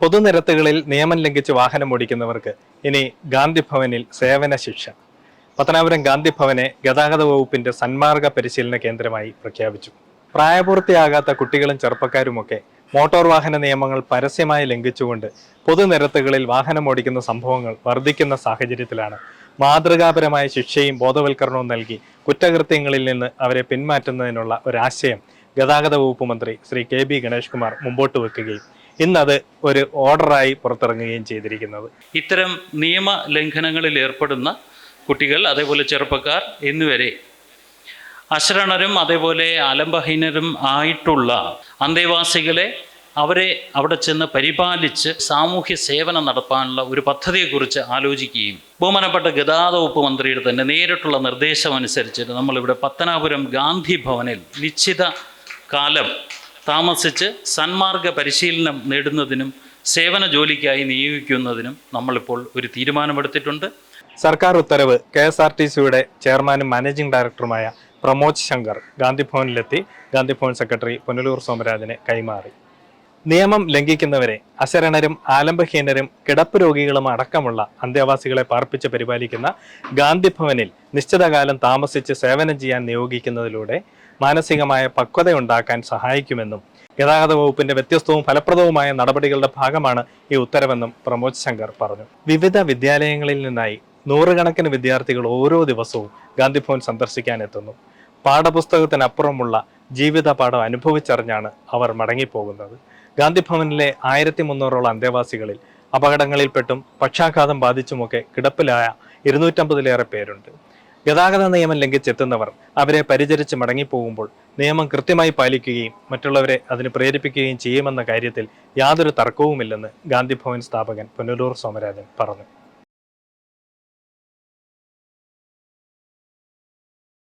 പൊതുനിരത്തുകളിൽ നിയമം ലംഘിച്ച് വാഹനം ഓടിക്കുന്നവർക്ക് ഇനി ഗാന്ധിഭവനിൽ സേവന ശിക്ഷ. പത്തനാപുരം ഗാന്ധിഭവനെ ഗതാഗത വകുപ്പിന്റെ സന്മാർഗ പരിശീലന കേന്ദ്രമായി പ്രഖ്യാപിച്ചു. പ്രായപൂർത്തിയാകാത്ത കുട്ടികളും ചെറുപ്പക്കാരുമൊക്കെ മോട്ടോർ വാഹന നിയമങ്ങൾ പരസ്യമായി ലംഘിച്ചുകൊണ്ട് പൊതുനിരത്തുകളിൽ വാഹനം ഓടിക്കുന്ന സംഭവങ്ങൾ വർദ്ധിക്കുന്ന സാഹചര്യത്തിലാണ് മാതൃകാപരമായ ശിക്ഷയും ബോധവൽക്കരണവും നൽകി കുറ്റകൃത്യങ്ങളിൽ നിന്ന് അവരെ പിന്മാറ്റുന്നതിനുള്ള ഒരാശയം ഗതാഗത വകുപ്പ് മന്ത്രി ശ്രീ കെ ബി ഗണേഷ് കുമാർ മുമ്പോട്ട് വെക്കുകയും ഇന്നത് ഒരു ഓർഡറായി പുറത്തിറങ്ങുകയും ചെയ്തിരിക്കുന്നത്. ഇത്തരം നിയമ ലംഘനങ്ങളിൽ ഏർപ്പെടുന്ന കുട്ടികൾ അതേപോലെ ചെറുപ്പക്കാർ എന്നിവരെ അശരണരും അതേപോലെ അലംബഹീനരും ആയിട്ടുള്ള അന്തേവാസികളെ അവരെ അവിടെ ചെന്ന് പരിപാലിച്ച് സാമൂഹ്യ സേവനം നടത്താനുള്ള ഒരു പദ്ധതിയെക്കുറിച്ച് ആലോചിക്കുകയും ബഹുമാനപ്പെട്ട ഗതാഗത വകുപ്പ് മന്ത്രിയുടെ തന്നെ നേരിട്ടുള്ള നിർദ്ദേശം അനുസരിച്ചിട്ട് നമ്മളിവിടെ പത്തനാപുരം ഗാന്ധി ഭവനിൽ നിശ്ചിത കാലം താമസിച്ച് സന്മാർഗ പരിശീലനം നേടുന്നതിനും സേവന ജോലിക്കായി നിയോഗിക്കുന്നതിനും നമ്മളിപ്പോൾ ഒരു തീരുമാനമെടുത്തിട്ടുണ്ട്. സർക്കാർ ഉത്തരവ് കെ എസ് ആർ ടി സിയുടെ ചെയർമാനും മാനേജിംഗ് ഡയറക്ടറുമായ പ്രമോദ് ശങ്കർ ഗാന്ധിഭവനിലെത്തി. ഗാന്ധിഭവൻ സെക്രട്ടറി പുനലൂർ സോമരാജന് കൈമാറി. നിയമം ലംഘിക്കുന്നവരെ അശരണരും ആലംബഹീനരും കിടപ്പ് രോഗികളും അടക്കമുള്ള അന്തേവാസികളെ പാർപ്പിച്ച് പരിപാലിക്കുന്ന ഗാന്ധിഭവനിൽ നിശ്ചിതകാലം താമസിച്ച് സേവനം ചെയ്യാൻ നിയോഗിക്കുന്നതിലൂടെ മാനസികമായ പക്വതയുണ്ടാക്കാൻ സഹായിക്കുമെന്നും ഗതാഗത വകുപ്പിന്റെ വ്യത്യസ്തവും ഫലപ്രദവുമായ നടപടികളുടെ ഭാഗമാണ് ഈ ഉത്തരവെന്നും പ്രമോദ് ശങ്കർ പറഞ്ഞു. വിവിധ വിദ്യാലയങ്ങളിൽ നിന്നായി നൂറുകണക്കിന് വിദ്യാർത്ഥികൾ ഓരോ ദിവസവും ഗാന്ധിഭവൻ സന്ദർശിക്കാൻ എത്തുന്നു പാഠപുസ്തകത്തിനപ്പുറമുള്ള ജീവിത പാഠം അനുഭവിച്ചറിഞ്ഞാണ് അവർ മടങ്ങിപ്പോകുന്നത്. ഗാന്ധിഭവനിലെ ആയിരത്തി മുന്നൂറോളം അന്തേവാസികളിൽ അപകടങ്ങളിൽപ്പെട്ടും പക്ഷാഘാതം ബാധിച്ചുമൊക്കെ കിടപ്പിലായ ഇരുന്നൂറ്റമ്പതിലേറെ പേരുണ്ട്. ഗതാഗത നിയമം ലംഘിച്ചെത്തുന്നവർ അവരെ പരിചരിച്ച് മടങ്ങിപ്പോകുമ്പോൾ നിയമം കൃത്യമായി പാലിക്കുകയും മറ്റുള്ളവരെ അതിന് പ്രേരിപ്പിക്കുകയും ചെയ്യുമെന്ന കാര്യത്തിൽ യാതൊരു തർക്കവുമില്ലെന്ന് ഗാന്ധിഭവൻ സ്ഥാപകൻ പുനലൂർ സോമരാജൻ പറഞ്ഞു.